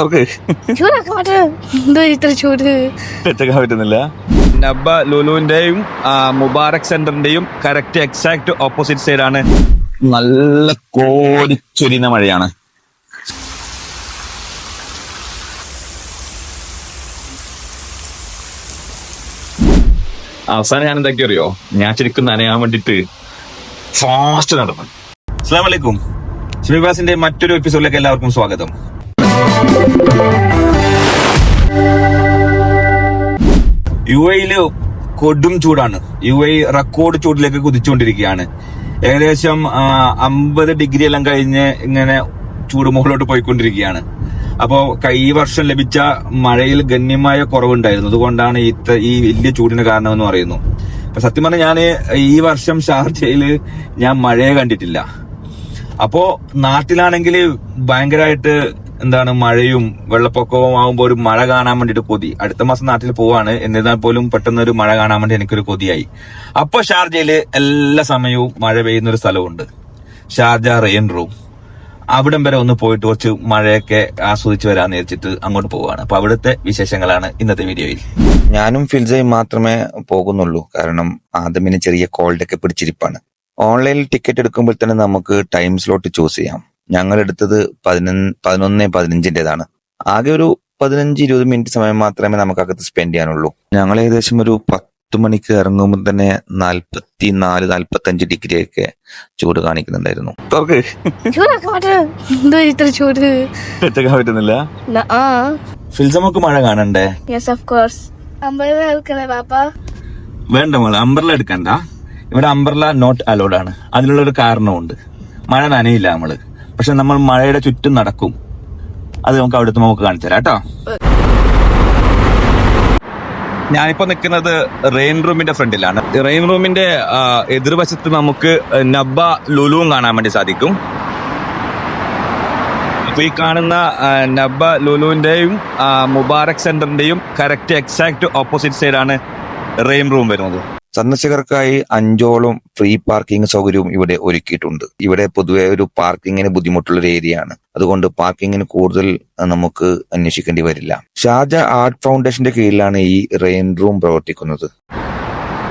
തുറക്ക് ചൂടാക്കാൻ പറ്റും ഇത്ര ചൂട്? പറ്റുന്നില്ല. നബ്ബ ലുലുവിന്റെയും മുബാറക് സെന്ററിന്റെയും കറക്റ്റ് എക്സാക്ട് ഓപ്പോസിറ്റ് സൈഡ് ആണ്. നല്ല കോടിച്ചൊരിയുന്ന മഴയാണ്. അവസാനം ഞാൻ എന്തൊക്കെ അറിയോ? ഞാൻ ശരിക്കും നനയാൻ വേണ്ടിട്ട് ഫാസ്റ്റ് നടന്നു. അസ്സാം വലൈക്കും സ്മിബാസിന്റെ മറ്റൊരു എപ്പിസോഡിലേക്ക് എല്ലാവർക്കും സ്വാഗതം. യു എയിൽ കൊടും ചൂടാണ്. യു എ റെക്കോർഡ് ചൂടിലേക്ക് കുതിച്ചുകൊണ്ടിരിക്കുകയാണ്. ഏകദേശം അമ്പത് ഡിഗ്രി എല്ലാം കഴിഞ്ഞ് ഇങ്ങനെ ചൂട് മുകളിലോട്ട് പോയിക്കൊണ്ടിരിക്കുകയാണ്. അപ്പോൾ ഈ വർഷം ലഭിച്ച മഴയിൽ ഗണ്യമായ കുറവുണ്ടായിരുന്നു. അതുകൊണ്ടാണ് ഇത്ര ഈ വലിയ ചൂടിന് കാരണമെന്ന് പറയുന്നു. അപ്പൊ സത്യം പറഞ്ഞാൽ ഞാൻ ഈ വർഷം ഷാർജയിൽ ഞാൻ മഴയെ കണ്ടിട്ടില്ല. അപ്പോ നാട്ടിലാണെങ്കിൽ ഭയങ്കരമായിട്ട് എന്താണ് മഴയും വെള്ളപ്പൊക്കവും ആകുമ്പോൾ ഒരു മഴ കാണാൻ വേണ്ടിയിട്ട് കൊതി. അടുത്ത മാസം നാട്ടിൽ പോവാണ്. എന്നിരുന്നാൽ പോലും പെട്ടെന്ന് ഒരു മഴ കാണാൻ വേണ്ടി എനിക്കൊരു കൊതിയായി. അപ്പൊ ഷാർജയിൽ എല്ലാ സമയവും മഴ പെയ്യുന്ന ഒരു സ്ഥലമുണ്ട്. Sharjah rain room. അവിടം വരെ ഒന്ന് പോയിട്ട് കുറച്ച് മഴയൊക്കെ ആസ്വദിച്ച് വരാന്ന് വെച്ചിട്ട് അങ്ങോട്ട് പോവാണ്. അപ്പൊ അവിടുത്തെ വിശേഷങ്ങളാണ് ഇന്നത്തെ വീഡിയോയിൽ. ഞാനും ഫിൽസയും മാത്രമേ പോകുന്നുള്ളൂ. കാരണം ആദമിന് ചെറിയ കോൾഡ് ഒക്കെ പിടിച്ചിരിപ്പാണ്. ഓൺലൈനിൽ ടിക്കറ്റ് എടുക്കുമ്പോൾ തന്നെ നമുക്ക് ടൈം സ്ലോട്ട് ചൂസ് ചെയ്യാം. ഞങ്ങൾ എടുത്തത് പതിനൊന്ന് പതിനൊന്ന് പതിനഞ്ചിന്റെതാണ്. ആകെ ഒരു പതിനഞ്ച് ഇരുപത് മിനിറ്റ് സമയം മാത്രമേ നമുക്കകത്ത് സ്പെൻഡ് ചെയ്യാനുള്ളൂ. ഞങ്ങൾ ഏകദേശം ഒരു പത്ത് മണിക്ക് ഇറങ്ങുമ്പോൾ തന്നെ നാൽപ്പത്തി നാല് നാൽപ്പത്തി അഞ്ച് ഡിഗ്രി ഒക്കെ ചൂട്. കാണിക്കുന്നുണ്ടായിരുന്നു പറ്റുന്നില്ല? ഫിൽസമൊക്കെ മഴ കാണണ്ടേ? യെസ് ഓഫ് കോഴ്സ് വേണ്ട മോളെ അംബ്രല എടുക്കണ്ട. ഇവിടെ അമ്പർല നോട്ട് അലോഡ് ആണ്. അതിനുള്ള ഒരു കാരണമുണ്ട് മഴ നനയില്ല നമ്മൾ. പക്ഷെ നമ്മൾ മഴയുടെ ചുറ്റും നടക്കും. അത് നമുക്ക് അവിടുത്തെ നമുക്ക് കാണിച്ചു തരാം കേട്ടോ. ഞാനിപ്പോ നിൽക്കുന്നത് റെയിൻ റൂമിന്റെ ഫ്രണ്ടിലാണ്. റെയിൻ റൂമിന്റെ എതിർവശത്ത് നമുക്ക് നബ്ബ ലുലുവും കാണാൻ വേണ്ടി സാധിക്കും. അപ്പൊ ഈ കാണുന്ന നബ്ബ ലുലുവിന്റെയും മുബാറക് സെന്ററിന്റെയും കറക്റ്റ് എക്സാക്ട് ഓപ്പോസിറ്റ് സൈഡാണ് റെയിൻ റൂം വരുന്നത്. സന്ദർശകർക്കായി അഞ്ചോളം ഫ്രീ പാർക്കിംഗ് സൗകര്യവും ഇവിടെ ഒരുക്കിയിട്ടുണ്ട്. ഇവിടെ പൊതുവെ ഒരു പാർക്കിങ്ങിന് ബുദ്ധിമുട്ടുള്ള ഒരു ഏരിയയാണ് അതുകൊണ്ട് പാർക്കിങ്ങിന് കൂടുതൽ നമുക്ക് അന്വേഷിക്കേണ്ടി വരില്ല. ഷാജ ആർട്ട് ഫൗണ്ടേഷന്റെ കീഴിലാണ് ഈ റെയിൻ റൂം പ്രവർത്തിക്കുന്നത്.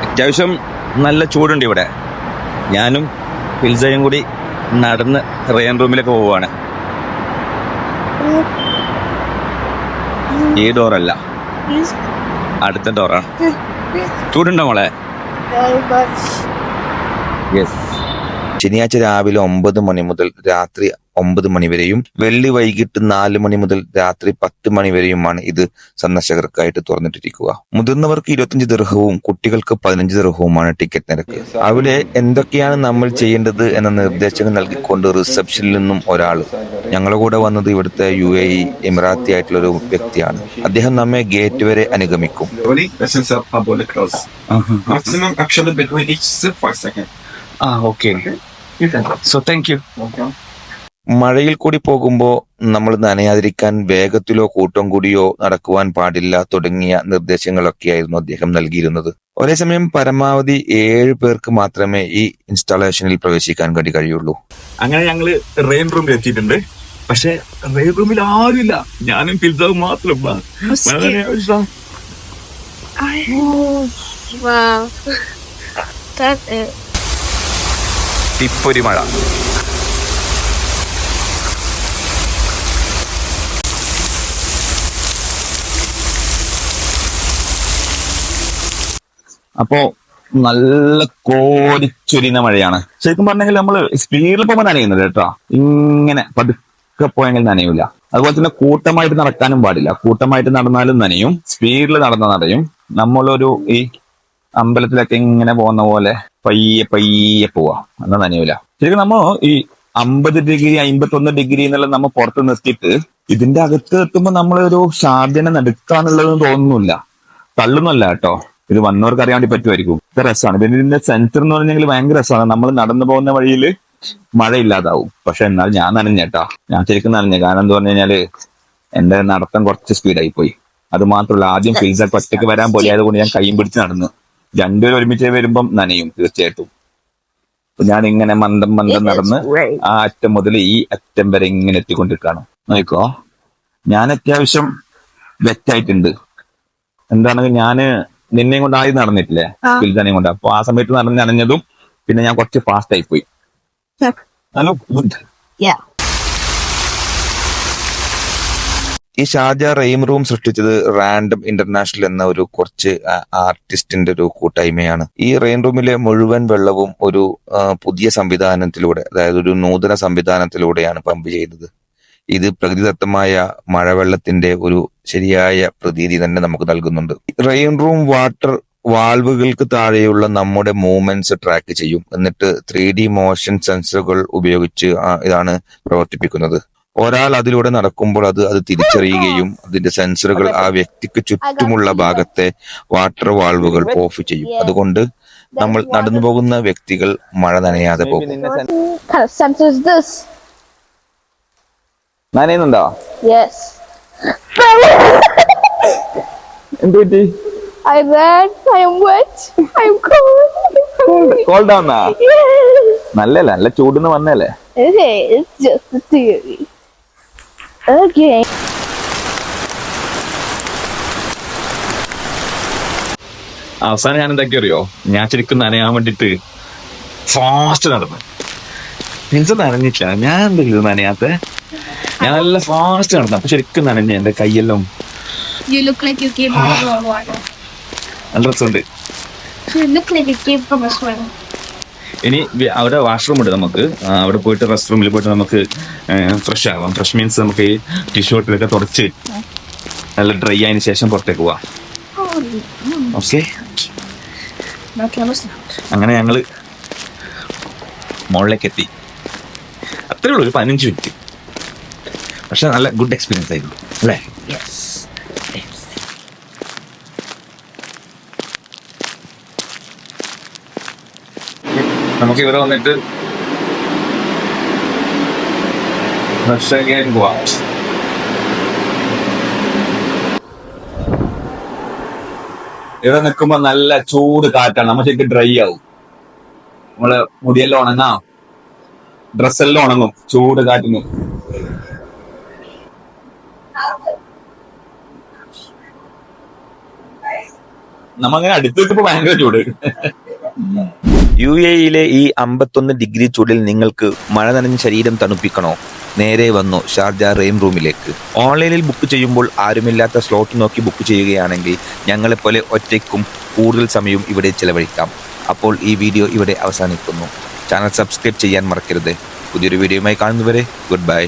അത്യാവശ്യം നല്ല ചൂടുണ്ട് ഇവിടെ. ഞാനും ഫിൽസയും കൂടി നടന്ന് റെയിൻ റൂമിലേക്ക് പോവുകയാണ്. ഈ ഡോറല്ല അടുത്ത ഡോറാണ് ചൂടുണ്ടോ മോളെ? യെസ് ശനിയാഴ്ച രാവിലെ ഒമ്പത് മണി മുതൽ രാത്രി ഒമ്പത് മണി വരെയും വെള്ളി വൈകിട്ട് നാല് മണി മുതൽ രാത്രി പത്ത് മണി വരെയുമാണ് ഇത് സന്ദർശകർക്കായിട്ട് തുറന്നിട്ടിരിക്കുക. മുതിർന്നവർക്ക് ഇരുപത്തിയഞ്ച് ദർഹവും കുട്ടികൾക്ക് പതിനഞ്ച് ദർഹവുമാണ് ടിക്കറ്റ് നിരക്ക്. അവിടെ എന്തൊക്കെയാണ് നമ്മൾ ചെയ്യേണ്ടത് എന്ന നിർദ്ദേശങ്ങൾ നൽകിക്കൊണ്ട് റിസപ്ഷനിൽ നിന്നും ഒരാൾ ഞങ്ങളുടെ കൂടെ വന്നത് ഇവിടുത്തെ യു എ ഇ എമിറാത്തി ആയിട്ടുള്ള ഒരു വ്യക്തിയാണ്. അദ്ദേഹം നമ്മെ ഗേറ്റ് വരെ അനുഗമിക്കും. മഴയിൽ കൂടി പോകുമ്പോൾ നമ്മൾ നനയാതിരിക്കാൻ വേഗത്തിലോ കൂട്ടം കൂടിയോ നടക്കുവാൻ പാടില്ല തുടങ്ങിയ നിർദ്ദേശങ്ങളൊക്കെയായിരുന്നു അദ്ദേഹം നൽകിയിരുന്നത്. ഒരേ സമയം പരമാവധി ഏഴ് പേർക്ക് മാത്രമേ ഈ ഇൻസ്റ്റാളേഷനിൽ പ്രവേശിക്കാൻ വേണ്ടി കഴിയുള്ളൂ. അങ്ങനെ ഞങ്ങൾ റെയിൻ റൂമിൽ എത്തിയിട്ടുണ്ട്. പക്ഷെ റേ റൂമിൽ ആരുമില്ല. ഞാനും ഫിൽസാവും മാത്രം. തിപ്പൊരി മഴ. അപ്പോ നല്ല കോരിച്ചൊരിയുന്ന മഴയാണ്. ശരിക്കും പറഞ്ഞെങ്കിൽ നമ്മൾ സ്പീഡിൽ പോകുമ്പോൾ നനയുന്നത് കേട്ടോ. ഇങ്ങനെ പതുക്കെ പോയെങ്കിൽ നനയൂല. അതുപോലെ തന്നെ കൂട്ടമായിട്ട് നടക്കാനും പാടില്ല. കൂട്ടമായിട്ട് നടന്നാലും നനയും. സ്പീഡിൽ നടന്ന നനയും. നമ്മളൊരു ഈ അമ്പലത്തിലൊക്കെ ഇങ്ങനെ പോകുന്ന പോലെ പയ്യെ പയ്യെ പോവാം. എന്നാ നനയൂല. ശരിക്കും നമ്മ ഈ അമ്പത് ഡിഗ്രി അമ്പത്തൊന്ന് ഡിഗ്രി എന്നുള്ള നമ്മ പുറത്ത് നിർത്തിയിട്ട് ഇതിന്റെ അകത്ത് എത്തുമ്പോൾ നമ്മളൊരു ഷാർജനെ നടുക്കാന്നുള്ളതെന്ന് തോന്നുന്നില്ല. തള്ളുന്നല്ല കേട്ടോ. ഇത് വന്നവർക്ക് അറിയാൻ വേണ്ടി പറ്റുമായിരിക്കും. ഇത് രസമാണ്. ഇതിന്റെ സെന്റർ എന്ന് പറഞ്ഞെങ്കിൽ ഭയങ്കര രസമാണ്. നമ്മൾ നടന്നു പോകുന്ന വഴിയിൽ മഴ ഇല്ലാതാവും പക്ഷെ എന്നാൽ ഞാൻ നനഞ്ഞേട്ടാ ഞാൻ ശരിക്കും നനഞ്ഞ. കാരണം എന്ന് പറഞ്ഞു കഴിഞ്ഞാൽ എന്റെ നടത്തം കുറച്ച് സ്പീഡായി പോയി അത് മാത്രമല്ല ആദ്യം ഫിൽസർ ഒറ്റയ്ക്ക് വരാൻ പോലെ ആയതുകൊണ്ട് ഞാൻ കൈയും പിടിച്ച് നടന്നു. രണ്ടുപേരും ഒരുമിച്ച് വരുമ്പം നനയും തീർച്ചയായിട്ടും. ഞാൻ ഇങ്ങനെ മന്ദം മന്ദം നടന്ന് ആ അറ്റം മുതൽ ഈ അറ്റം വരെ ഇങ്ങനെ എത്തിക്കൊണ്ടിരിക്കുകയാണ്. നോക്കോ ഞാൻ അത്യാവശ്യം വെറ്റായിട്ടുണ്ട് എന്താണെങ്കിൽ ഞാൻ നിന്നെയും കൊണ്ട് ആദ്യം നടന്നിട്ടില്ലേ? ഫിൽസാനെയും കൊണ്ട്. അപ്പൊ ആ സമയത്ത് നടന്ന് നനഞ്ഞതും പിന്നെ ഞാൻ കുറച്ച് ഫാസ്റ്റ് ആയി പോയി ഹലോ ഗുഡ്. Yeah. ഈ ഷാർജ റെയിം റൂം സൃഷ്ടിച്ചത് റാൻഡം ഇന്റർനാഷണൽ എന്ന ഒരു കുറച്ച് ആർട്ടിസ്റ്റിന്റെ ഒരു കൂട്ടായ്മയാണ്. ഈ റെയിൻ റൂമിലെ മുഴുവൻ വെള്ളവും ഒരു പുതിയ സംവിധാനത്തിലൂടെ അതായത് ഒരു നൂതന സംവിധാനത്തിലൂടെയാണ് പമ്പ് ചെയ്തത്. ഇത് പ്രകൃതിദത്തമായ മഴവെള്ളത്തിന്റെ ഒരു ശരിയായ പ്രതീതി തന്നെ നമുക്ക് നൽകുന്നുണ്ട്. റെയിൻ റൂം വാട്ടർ വാൾവുകൾക്ക് താഴെയുള്ള നമ്മുടെ മൂവ്മെന്റ്സ് ട്രാക്ക് ചെയ്യും. എന്നിട്ട് ത്രീ ഡി മോഷൻ സെൻസറുകൾ ഉപയോഗിച്ച് ഇതാണ് പ്രവർത്തിപ്പിക്കുന്നത്. ഒരാൾ അതിലൂടെ നടക്കുമ്പോൾ അത് അത് തിരിച്ചറിയുകയും അതിന്റെ സെൻസറുകൾ ആ വ്യക്തിക്ക് ചുറ്റുമുള്ള ഭാഗത്തെ വാട്ടർ വാൾവുകൾ ഓഫ് ചെയ്യും. അതുകൊണ്ട് നമ്മൾ നടന്നു പോകുന്ന വ്യക്തികൾ മഴ നനയാതെ പോകും? നനയുന്നുണ്ടോ. എന്ത് പറ്റി I ran. I am wet. I am cold. Cold yes. നല്ലല്ലേ നല്ല ചൂടുന്ന് വന്നല്ലേ Okay, it's just a theory. Okay. അവസാനം ഞാൻ എന്താക്കി അറിയോ ഞാൻ ശരിക്കും നനയാൻ വേണ്ടിട്ട് ഫാസ്റ്റ് നടന്നു മീൻസ് നനഞ്ഞിട്ടില്ല ഞാൻ എന്തെങ്കിലും നനയാത്ത ഞാൻ നല്ല ഫാസ്റ്റ് നടന്നു അപ്പൊ ശരിക്കും നനഞ്ഞ എന്റെ കൈയെല്ലാം You look like you came out of water. നല്ല രസമുണ്ട്. ഇനി അവിടെ വാഷ്റൂം ഉണ്ട് നമുക്ക്. അവിടെ പോയിട്ട് റെസ്റ്റ് റൂമിൽ പോയിട്ട് നമുക്ക് ഫ്രഷ് ആവാം. ഫ്രഷ് മീൻസ് നമുക്ക് ഈ ടിഷ്യൂ ഇട്ടിലൊക്കെ തുടച്ച് നല്ല ഡ്രൈ ആയതിന് ശേഷം പുറത്തേക്ക് പോവാം. ഓക്കെ അങ്ങനെ ഞങ്ങൾ മുകളിലേക്ക് എത്തി. അത്രേ ഉള്ളൂ ഒരു പതിനഞ്ച് മിനിറ്റ് പക്ഷെ നല്ല ഗുഡ് എക്സ്പീരിയൻസ് ആയിരുന്നു അല്ലേ? നമുക്ക് ഇവിടെ വന്നിട്ട് പോവാം. ഇവിടെ നിൽക്കുമ്പോ നല്ല ചൂട് കാറ്റാണ്. നമ്മൾ ശരിക്കും ഡ്രൈ ആവും. നമ്മൾ മുടിയെല്ലാം ഉണങ്ങാം. ഡ്രസ്സെല്ലാം ഉണങ്ങും. ചൂട് കാറ്റിന്. നമ്മങ്ങനെ അടുത്ത് നിൽക്കുമ്പോ ഭയങ്കര ചൂട്. യു എയിലെ ഈ അമ്പത്തൊന്ന് ഡിഗ്രി ചൂടിൽ നിങ്ങൾക്ക് മഴ നനഞ്ഞ ശരീരം തണുപ്പിക്കണോ? നേരെ വന്നു ഷാർജ റെയിം റൂമിലേക്ക്. ഓൺലൈനിൽ ബുക്ക് ചെയ്യുമ്പോൾ ആരുമില്ലാത്ത സ്ലോട്ട് നോക്കി ബുക്ക് ചെയ്യുകയാണെങ്കിൽ ഞങ്ങളെപ്പോലെ ഒറ്റയ്ക്കും കൂടുതൽ സമയവും ഇവിടെ ചിലവഴിക്കാം. അപ്പോൾ ഈ വീഡിയോ ഇവിടെ അവസാനിക്കുന്നു. ചാനൽ സബ്സ്ക്രൈബ് ചെയ്യാൻ മറക്കരുത്. പുതിയൊരു വീഡിയോയുമായി കാണുന്നവരെ ഗുഡ് ബൈ.